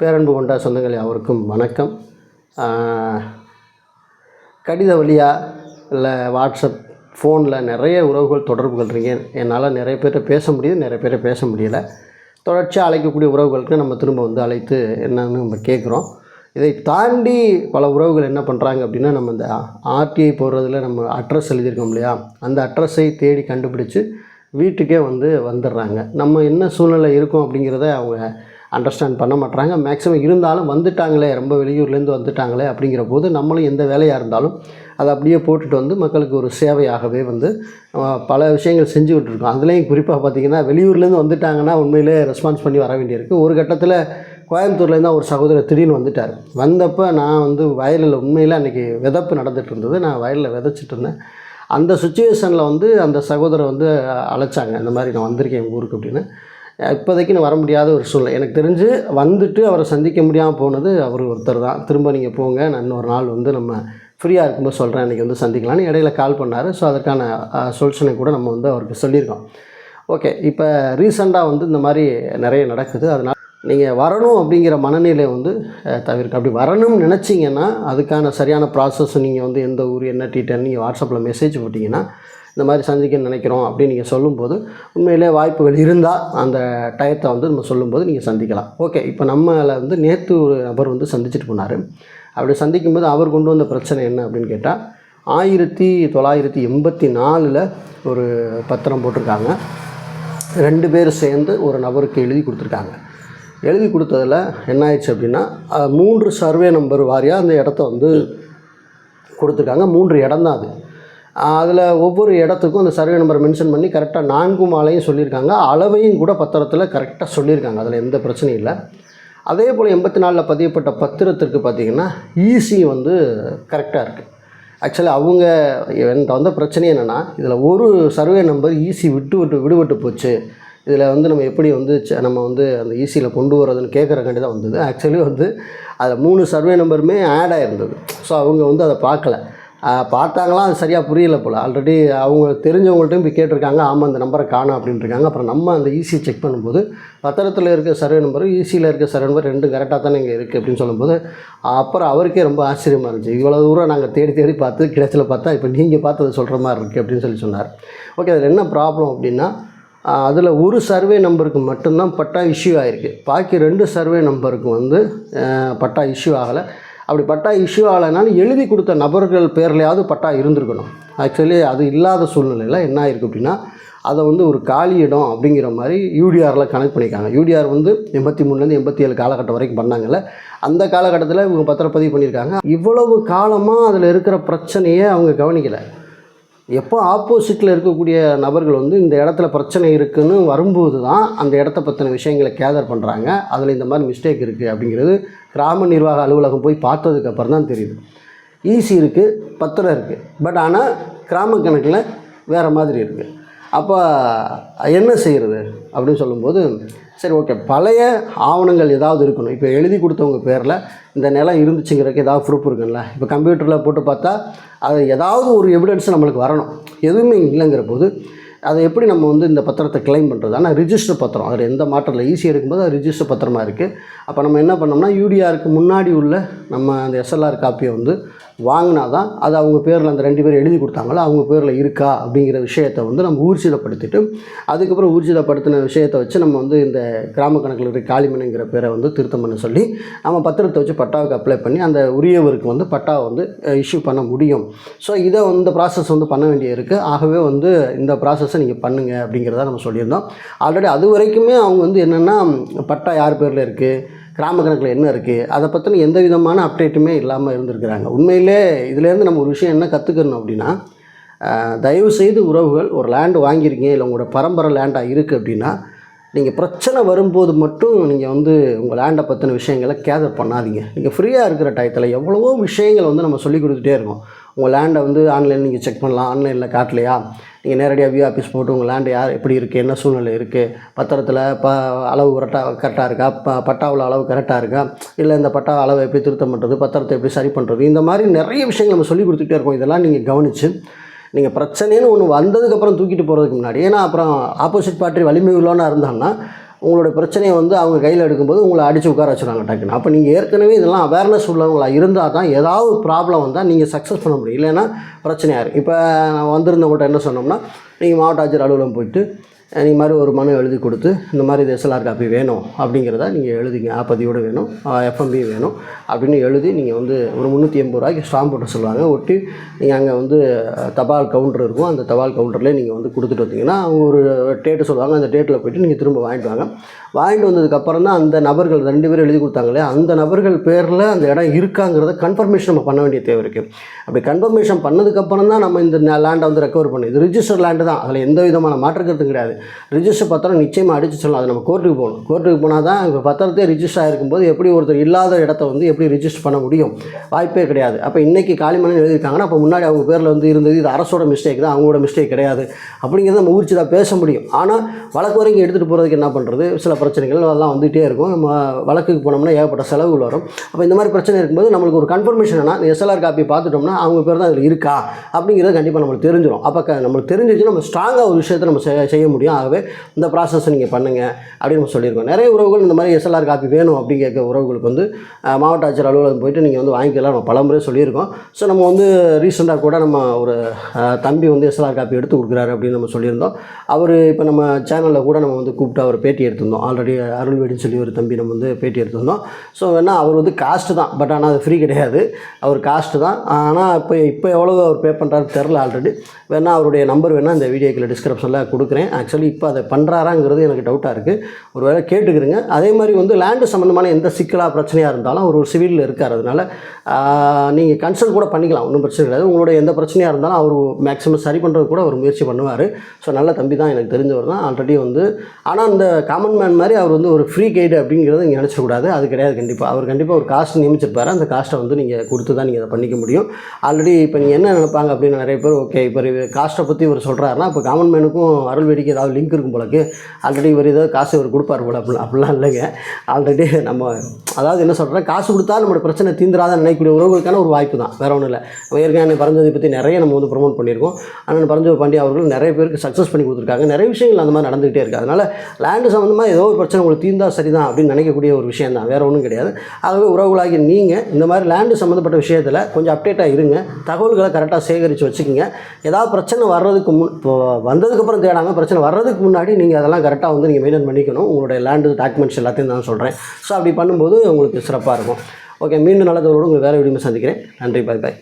பேரன்பு கொண்ட சொந்தங்களே அவருக்கும் வணக்கம். கடித வழியாக இல்லை வாட்ஸ்அப் ஃபோனில் நிறைய உறவுகள் தொடர்புகள் இருக்கீங்க. என்னால் நிறைய பேர்கிட்ட பேச முடியுது நிறைய பேரை பேச முடியலை. தொடர்ச்சியாக அழைக்கக்கூடிய உறவுகளுக்கு நம்ம திரும்ப வந்து அழைத்து என்னன்னு நம்ம கேட்குறோம் இதை தாண்டி பல உறவுகள் என்ன பண்ணுறாங்க அப்படின்னா நம்ம இந்த ஆர்டிஐ போடுறதுல நம்ம அட்ரஸ் எழுதியிருக்கோம் இல்லையா? அந்த அட்ரஸை தேடி கண்டுபிடிச்சு வீட்டுக்கே வந்து வந்துடுறாங்க. நம்ம என்ன சூழ்நிலை இருக்கோம் அப்படிங்கிறத அவங்க அண்டர்ஸ்டாண்ட் பண்ண மாட்றாங்க. மேக்ஸிமம் இருந்தாலும் வந்துட்டாங்களே ரொம்ப வெளியூர்லேருந்து வந்துட்டாங்களே அப்படிங்கிற போது நம்மளும் எந்த வேலையாக இருந்தாலும் அதை அப்படியே போட்டுட்டு வந்து மக்களுக்கு ஒரு சேவையாகவே வந்து பல விஷயங்கள் செஞ்சுக்கிட்டு இருக்கோம் அதுலேயும் குறிப்பாக பார்த்திங்கன்னா வெளியூர்லேருந்து வந்துட்டாங்கன்னா உண்மையிலே ரெஸ்பான்ஸ் பண்ணி வர வேண்டியிருக்கு. ஒரு கட்டத்தில் கோயம்புத்தூர்லேருந்து ஒரு சகோதரர் திடீர்னு வந்துட்டார். வந்தப்போ நான் வந்து வயலில் உண்மையில் அன்றைக்கி விதப்பு நடந்துகிட்டு இருந்தது. நான் வயலில் விதைச்சிட்டு இருந்தேன். அந்த சுச்சுவேஷனில் வந்து அந்த சகோதரர் வந்து அழைச்சாங்க. இந்த மாதிரி நான் வந்திருக்கேன் எங்கள் ஊருக்கு அப்படின்னு. இப்போதைக்கு நான் வர முடியாத ஒரு சூழ்நிலை. எனக்கு தெரிஞ்சு வந்துட்டு அவரை சந்திக்க முடியாமல் போனது அவர் ஒருத்தர் தான். திரும்ப நீங்கள் போங்க நான் இன்னொரு நாள் வந்து நம்ம ஃப்ரீயாக இருக்கும்போது சொல்கிறேன் இன்றைக்கி வந்து சந்திக்கலாம்னு இடையில கால் பண்ணார். ஸோ அதற்கான சொல்யூஷனை கூட நம்ம வந்து அவருக்கு சொல்லியிருக்கோம். ஓகே இப்போ ரீசெண்டாக வந்து இந்த மாதிரி நிறைய நடக்குது. அதனால் நீங்கள் வரணும் அப்படிங்கிற மனநிலை வந்து தவிர்க்க. அப்படி வரணும்னு நினச்சிங்கன்னா அதுக்கான சரியான ப்ராசஸ் நீங்கள் வந்து எந்த ஊர் என்ன டீட்டெயில் நீங்கள் வாட்ஸ்அப்பில் மெசேஜ் போட்டிங்கன்னா இந்த மாதிரி சந்திக்க நினைக்கிறோம் அப்படின்னு நீங்கள் சொல்லும்போது உண்மையிலே வாய்ப்புகள் இருந்தால் அந்த டயத்தை வந்து நம்ம சொல்லும்போது நீங்கள் சந்திக்கலாம். ஓகே இப்போ நம்மளை வந்து நேற்று ஒரு நபர் வந்து சந்திச்சுட்டு போனார். அப்படி சந்திக்கும்போது அவர் கொண்டு வந்த பிரச்சனை என்ன அப்படின்னு கேட்டால் ஆயிரத்தி தொள்ளாயிரத்தி எண்பத்தி நாலில் ஒரு பத்திரம் போட்டிருக்காங்க. ரெண்டு பேர் சேர்ந்து ஒரு நபருக்கு எழுதி கொடுத்துருக்காங்க. எழுதி கொடுத்ததில் என்ன ஆயிடுச்சு அப்படின்னா மூன்று சர்வே நம்பர் வாரியாக அந்த இடத்த வந்து கொடுத்துருக்காங்க. மூன்று இடம் தான் அது. அதில் ஒவ்வொரு இடத்துக்கும் அந்த சர்வே நம்பர் மென்ஷன் பண்ணி கரெக்டாக நான்கு மாலையும் சொல்லியிருக்காங்க. அளவையும் கூட பத்திரத்தில் கரெக்டாக சொல்லியிருக்காங்க. அதில் எந்த பிரச்சனையும் இல்லை. அதே போல் எண்பத்தி நாலில் பதியப்பட்ட பத்திரத்திற்கு பார்த்திங்கன்னா ஈசி வந்து கரெக்டாக இருக்குது ஆக்சுவலி அவங்க என்கிட்ட வந்த பிரச்சனை என்னென்னா இதில் ஒரு சர்வே நம்பர் ஈஸி விட்டு விட்டு விடுபட்டு போச்சு. இதில் வந்து நம்ம எப்படி வந்து ச- நம்ம வந்து அந்த ஈஸியில் கொண்டு வரதுன்னு கேட்குறக்காண்டி தான் வந்தது. ஆக்சுவலி வந்து அதில் மூணு சர்வே நம்பருமே ஆட் ஆகிருந்தது ஸோ அவங்க வந்து அதை பார்க்கல. பார்த்தாங்களா? பார்த்தாங்களாம் அது சரியாக புரியல போல். ஆல்ரெடி அவங்க தெரிஞ்சவங்கள்ட்டையும் போய் கேட்டிருக்காங்க. ஆமாம் அந்த நம்பரை காணும் அப்படின்ட்டுருக்காங்க. அப்புறம் நம்ம அந்த ஈஸி செக் பண்ணும்போது பத்திரத்தில் இருக்க சர்வே நம்பரும் ஈஸியில் இருக்க சர்வே நம்பர் ரெண்டும் கரெக்டாக தானே இங்கே இருக்குது அப்படின்னு சொல்லும்போது அப்புறம் அவருக்கே ரொம்ப ஆச்சரியமாக இருந்துச்சு. இவ்வளோ தூரம் நாங்கள் தேடி தேடி பார்த்து கிடைச்சல பார்த்தா இப்போ நீங்கள் பார்த்து அதை சொல்கிற மாதிரி இருக்குது அப்படின்னு சொல்லி சொன்னார். ஓகே அதில் என்ன ப்ராப்ளம் அப்படின்னா அதில் ஒரு சர்வே நம்பருக்கு மட்டும்தான் பட்டா இஷ்யூ ஆகிருக்கு பாக்கி ரெண்டு சர்வே நம்பருக்கு வந்து பட்டா இஷ்யூ ஆகலை. அப்படி பட்டா இஷ்யூ ஆகலைனாலும் எழுதி கொடுத்த நபர்கள் பேர்லையாவது பட்டா இருந்திருக்கணும். ஆக்சுவலி அது இல்லாத சூழ்நிலையில் என்ன ஆயிருக்கு அப்படின்னா அதை வந்து ஒரு காலி இடம் அப்படிங்கிற மாதிரி யூடிஆரில் கனெக்ட் பண்ணியிருக்காங்க. யூடிஆர் வந்து எண்பத்தி மூணுலேருந்து எண்பத்தி ஏழு காலகட்டம் வரைக்கும் பண்ணாங்கல்ல. அந்த காலகட்டத்தில் இவங்க பத்திரப்பதிவு பண்ணியிருக்காங்க. இவ்வளவு காலமாக அதில் இருக்கிற பிரச்சனையை அவங்க கவனிக்கலை. எப்போ ஆப்போசிட்டில் இருக்கக்கூடிய நபர்கள் வந்து இந்த இடத்துல பிரச்சனை இருக்குதுன்னு வரும்போது தான் அந்த இடத்த பற்றின விஷயங்களை கேதர் பண்ணுறாங்க அதில் இந்த மாதிரி மிஸ்டேக் இருக்குது அப்படிங்கிறது கிராம நிர்வாக அலுவலகம் போய் பார்த்ததுக்கப்புறம் தான் தெரியுது. ஈஸி இருக்குது பத்திரம் இருக்குது பட் ஆனால் கிராம கணக்கில் வேறு மாதிரி இருக்குது அப்போ என்ன செய்கிறது அப்படின்னு சொல்லும்போது சரி ஓகே பழைய ஆவணங்கள் ஏதாவது இருக்கணும். இப்போ எழுதி கொடுத்தவங்க பேரில் இந்த நிலம் இருந்துச்சுங்கிறதுக்கு ஏதாவது ப்ரூஃப் இருக்குல்ல இப்போ கம்ப்யூட்டரில் போட்டு பார்த்தா அது ஏதாவது ஒரு எவிடன்ஸ் நம்மளுக்கு வரணும். எதுவுமே இல்லைங்கிற போது அதை எப்படி நம்ம வந்து இந்த பத்திரத்தை கிளைம் பண்ணுறது ஆனால் ரிஜிஸ்டர் பத்திரம் அதில் எந்த மாற்றத்தில் ஈஸியாக இருக்கும்போது அது ரிஜிஸ்டர் பத்திரமா இருக்குது அப்போ நம்ம என்ன பண்ணோம்னா யூடிஆருக்கு முன்னாடி உள்ள நம்ம அந்த எஸ்எல்ஆர் காப்பியை வந்து வாங்கினா தான் அது அவங்க பேரில் அந்த ரெண்டு பேர் எழுதி கொடுத்தாங்களோ அவங்க பேரில் இருக்கா அப்படிங்கிற விஷயத்தை வந்து நம்ம ஊர்ஜிதப்படுத்திட்டு அதுக்கப்புறம் ஊர்ஜிதப்படுத்தின விஷயத்தை வச்சு நம்ம வந்து இந்த கிராம கணக்கில் இருக்கிற காளிமணிங்கிற பேரை வந்து திருத்தம் பண்ண சொல்லி நம்ம பத்திரத்தை வச்சு பட்டாவுக்கு அப்ளை பண்ணி அந்த உரியவருக்கு வந்து பட்டாவை வந்து இஷ்யூ பண்ண முடியும். ஸோ இதை இந்த ப்ராசஸ் வந்து பண்ண வேண்டிய இருக்குது ஆகவே வந்து இந்த ப்ராசஸை நீங்கள் பண்ணுங்கள் அப்படிங்கிறத நம்ம சொல்லியிருந்தோம். ஆல்ரெடி அது வரைக்குமே அவங்க வந்து என்னென்னா பட்டா யார் பேரில் இருக்குது கிராம கணக்கில் என்ன இருக்குது அதை பற்றின எந்த விதமான அப்டேட்டுமே இல்லாமல் இருந்திருக்கிறாங்க. உண்மையிலே இதுலேருந்து நம்ம ஒரு விஷயம் என்ன கற்றுக்கணும் அப்படின்னா தயவுசெய்து தயவு செய்து உறவுகள் ஒரு லேண்டு வாங்கியிருக்கீங்க இல்லை உங்களோட பரம்பரை லேண்டாக இருக்குது அப்படின்னா நீங்கள் பிரச்சனை வரும்போது மட்டும் நீங்கள் வந்து உங்கள் லேண்டை பற்றின விஷயங்களை கேதர் பண்ணாதீங்க. நீங்கள் ஃப்ரீயாக இருக்கிற டயத்தில் எவ்வளவோ விஷயங்கள் வந்து நம்ம சொல்லி கொடுத்துட்டே இருக்கோம். உங்கள் லேண்டை வந்து ஆன்லைனில் நீங்கள் செக் பண்ணலாம். ஆன்லைனில் காட்டலையா? நீங்கள் நேரடியாக வியூ ஆஃபீஸ் போட்டு உங்கள் லேண்டு யார் எப்படி இருக்குது என்ன சூழ்நிலை இருக்குது பத்திரத்தில் ப அளவு கரெக்டாக கரெக்டாக இருக்கா ப பட்டாவில் அளவு கரெக்டாக இருக்கா இல்லை இந்த பட்டா அளவை எப்படி திருத்தம் பண்ணுறது பத்திரத்தை எப்படி சரி பண்ணுறது இந்த மாதிரி நிறைய விஷயங்கள் நம்ம சொல்லி கொடுத்துட்டே இருக்கோம். இதெல்லாம் நீங்கள் கவனித்து நீங்கள் பிரச்சனைன்னு ஒன்று வந்ததுக்கப்புறம் தூக்கிட்டு போகிறதுக்கு முன்னாடி ஏன்னா அப்புறம் ஆப்போசிட் பார்ட்டி வலிமை உள்ளவனாக இருந்தாங்கன்னா உங்களோட பிரச்சனையை வந்து அவங்க கையில் எடுக்கும்போது உங்களை அடித்து உட்கார வச்சுருவாங்க டக்குன்னு. அப்போ நீங்கள் ஏற்கனவே இதெல்லாம் அவேர்னஸ் உள்ளவங்களா இருந்தால் தான் ஏதாவது ப்ராப்ளம் வந்தால் நீங்கள் சக்ஸஸ் பண்ண முடியும். இல்லைன்னா பிரச்சனையாக இருக்குது இப்போ நான் வந்திருந்தவங்கள்ட்ட என்ன சொன்னோம்னா நீங்கள் மாவட்ட ஆட்சியர் அலுவலகம் போயிட்டு நீங்கள் மாதிரி ஒரு மனு எழுதி கொடுத்து இந்த மாதிரி இது எஸ்எல்ஆர் காப்பி வேணும் அப்படிங்கிறத நீங்கள் எழுதிங்க. ஆப்பதியோடு வேணும். எஃப்எம்பி வேணும். அப்படின்னு எழுதி நீங்கள் வந்து ஒரு முந்நூற்றி எண்பது ரூபாய்க்கு ஸ்டாம்ப் போட்டு சொல்லுவாங்க. ஒட்டி நீங்கள் அங்கே வந்து தபால் கவுண்டர் இருக்கும். அந்த தபால் கவுண்டர்லேயே நீங்கள் வந்து கொடுத்துட்டு வந்தீங்கன்னா அவங்க ஒரு டேட்டு சொல்லுவாங்க. அந்த டேட்டில் போய்ட்டு நீங்கள் திரும்ப வாங்கிட்டு வாங்க. வாங்கிட்டு வந்ததுக்கப்புறம் தான் அந்த நபர்கள் ரெண்டு பேரும் எழுதி கொடுத்தாங்களே அந்த நபர்கள் பேரில் அந்த இடம் இருக்காங்கிறத கன்ஃபர்மேஷன் நம்ம பண்ண வேண்டிய தேவை இருக்குது அப்படி கன்ஃபர்மேஷன் பண்ணதுக்கப்புறம் தான் நம்ம இந்த லேண்டை வந்து ரெக்கவர் பண்ணி இது ரிஜிஸ்டர் லேண்டு தான். அதில் எந்த விதமான மாற்றுக்கிறது கிடையாது. ரிஜிஸ்டர் பத்திரம் நிச்சயமாக அடித்து சொல்லலாம். அது நம்ம கோர்ட்டுக்கு போகணும். கோர்ட்டுக்கு போனால் தான் இப்போ பத்திரத்தே ரிஜிஸ்டர் ஆகிருக்கும் போது எப்படி ஒருத்தர் இல்லாத இடத்த வந்து எப்படி ரிஜிஸ்டர் பண்ண முடியும்? வாய்ப்பே கிடையாது. அப்போ இன்றைக்கி காலிமணி எழுதியிருக்காங்கன்னா அப்போ முன்னாடி அவங்க பேரில் வந்து இருந்தது இது அரசோட மிஸ்டேக் தான் அவங்களோட மிஸ்டேக் கிடையாது. அப்படிங்கிறத நம்ம ஊர்ச்சி தான் பேச முடியும். ஆனால் வழக்கு வரைக்கும் எடுத்துகிட்டு போகிறதுக்கு என்ன பண்ணுறது சில பிரச்சனைகள் அதெல்லாம் வந்துகிட்டே இருக்கும். நம்ம வழக்குக்கு போனோம்னா ஏகப்பட்ட செலவுகள் வரும். அப்போ இந்த மாதிரி பிரச்சனை இருக்கும்போது நம்மளுக்கு ஒரு கன்ஃபர்மேஷன் என்ன எஸ்எல்ஆர் காப்பி பார்த்துட்டோம்னா அவங்க பேர் தான் அதில் இருக்கா? அப்படிங்கிறது கண்டிப்பாக நம்மளுக்கு தெரிஞ்சிடும் அப்போ க நம்மளுக்கு தெரிஞ்சிச்சு நம்ம ஸ்ட்ராங்காக ஒரு விஷயத்தை நம்ம செய்ய முடியும். முடியும் ஆகவே இந்த ப்ராசஸை நீங்கள் பண்ணுங்கள் அப்படின்னு நம்ம சொல்லியிருக்கோம். நிறைய உறவுகள் இந்த மாதிரி எஸ்எல்ஆர் காப்பி வேணும் அப்படின்னு கேட்க உறவுகளுக்கு வந்து மாவட்ட ஆட்சியர் அலுவலகம் போயிட்டு நீங்கள் வந்து வாங்கிக்கலாம். நம்ம பலமுறை சொல்லியிருக்கோம். ஸோ நம்ம வந்து ரீசெண்டாக கூட நம்ம ஒரு தம்பி வந்து எஸ்எல்ஆர் காப்பி எடுத்து கொடுக்குறாரு அப்படின்னு நம்ம சொல்லியிருந்தோம். அவர் இப்போ நம்ம சேனலில் கூட நம்ம வந்து கூப்பிட்டு அவர் பேட்டி எடுத்திருந்தோம். ஆல்ரெடி அருள்வேடின்னு சொல்லி ஒரு தம்பி நம்ம வந்து பேட்டி எடுத்திருந்தோம். ஸோ வேணால் அவர் வந்து காஸ்ட்டு தான். பட் ஆனால் அது ஃப்ரீ கிடையாது. அவர் காஸ்ட்டு தான். ஆனால் இப்போ இப்போ எவ்வளோ அவர் பே பண்ணுறாரு தெரில ஆல்ரெடி வேணால் அவருடைய நம்பர் வேணால் இந்த வீடியோக்கில் டிஸ்கிரிப்ஷனில் கொடுக்குறேன். ஆக்சுவலி இப்போ அதை பண்ணுறாராங்கிறது எனக்கு டவுட்டாக இருக்குது ஒரு வேளை கேட்டுக்கிறேங்க. அதே மாதிரி வந்து லேண்டு சம்மந்தமான எந்த சிக்கலாக பிரச்சனையாக இருந்தாலும் அவர் ஒரு சிவிலில் இருக்கார். அதனால் நீங்கள் கன்சல்ட் கூட பண்ணிக்கலாம். ஒன்றும் பிரச்சனை கிடையாது. உங்களோட எந்த பிரச்சனையாக இருந்தாலும் அவர் மேக்ஸிமம் சரி பண்ணுறது கூட அவர் முயற்சி பண்ணுவார். ஸோ நல்ல தம்பி தான் எனக்கு தெரிஞ்சவர் தான். ஆல்ரெடி வந்து ஆனால் இந்த காமன் மேன் மாதிரி அவர் வந்து ஒரு ஃப்ரீ கைடு அப்படிங்கிறத நீங்கள் நினச்சக்கூடாது அது கிடையாது கண்டிப்பாக அவர் கண்டிப்பாக ஒரு காஸ்ட் நியமிச்சிருப்பார். அந்த காஸ்ட்டை வந்து நீங்கள் கொடுத்து தான் நீங்கள் அதை பண்ணிக்க முடியும். ஆல்ரெடி இப்போ நீங்கள் என்ன நினைப்பாங்க அப்படின்னு நிறைய பேர் ஓகே இப்போ காஸ்ட்டை பற்றி இவர் சொல்கிறாருன்னா இப்போ காமன் மேனுக்கும் அருள்வேடிக்கு ஏதாவது லிங்க் இருக்கும் போலக்கு ஆல்ரெடி இவர் ஏதாவது காசு இவர் கொடுப்பார் போல அப்படிலாம் அப்படிலாம் இல்லைங்க. ஆல்ரெடி நம்ம அதாவது என்ன சொல்கிறேன் காசு கொடுத்தா நம்மளோட பிரச்சனை தீந்துராத நினைக்கக்கூடிய உறவுகளுக்கான ஒரு வாய்ப்பு தான். வேற ஒன்றும் இல்லை. ஏற்கனவே பரஞ்சோதி பற்றி நிறைய நம்ம வந்து ப்ரொமோட் பண்ணியிருக்கோம். ஆனால் பரஞ்சோதி பாண்டி அவர்கள் நிறைய பேருக்கு சக்ஸஸ் பண்ணி கொடுத்துருக்காங்க. நிறைய விஷயங்கள் அந்த மாதிரி நடந்துகிட்டே இருக்குது அதனால் லேண்டு சம்மந்தமாக ஏதோ ஒரு பிரச்சனை உங்களுக்கு தீர்ந்தா சரிதான் அப்படின்னு நினைக்கக்கூடிய ஒரு விஷயம் தான். வேற ஒன்றும் கிடையாது. ஆகவே உறவுகளாகி நீங்கள் இந்த மாதிரி லேண்டு சம்மந்தப்பட்ட விஷயத்தில் கொஞ்சம் அப்டேட்டாக இருங்க. தகவல்களை கரெக்டாக சேகரித்து வச்சுக்கோங்க. ஏதாவது பிரச்சனை வர்றதுக்கு முன் இப்போ வந்ததுக்கப்புறம் தேடாமல் பிரச்சனை வர்றதுக்கு முன்னாடி நீங்கள் அதெல்லாம் கரெக்டாக வந்து நீங்கள் மெயின்டைன் பண்ணிக்கணும். உங்களுடைய லேண்டு டாக்குமெண்ட்ஸ் எல்லாத்தையும் நான் சொல்கிறேன் ஸோ அப்படி பண்ணும்போது உங்களுக்கு சிறப்பாக இருக்கும். ஓகே மீண்டும் நல்லதோடு உங்கள் வேறு வீடியோ சந்திக்கிறேன். நன்றி பாய் பாய்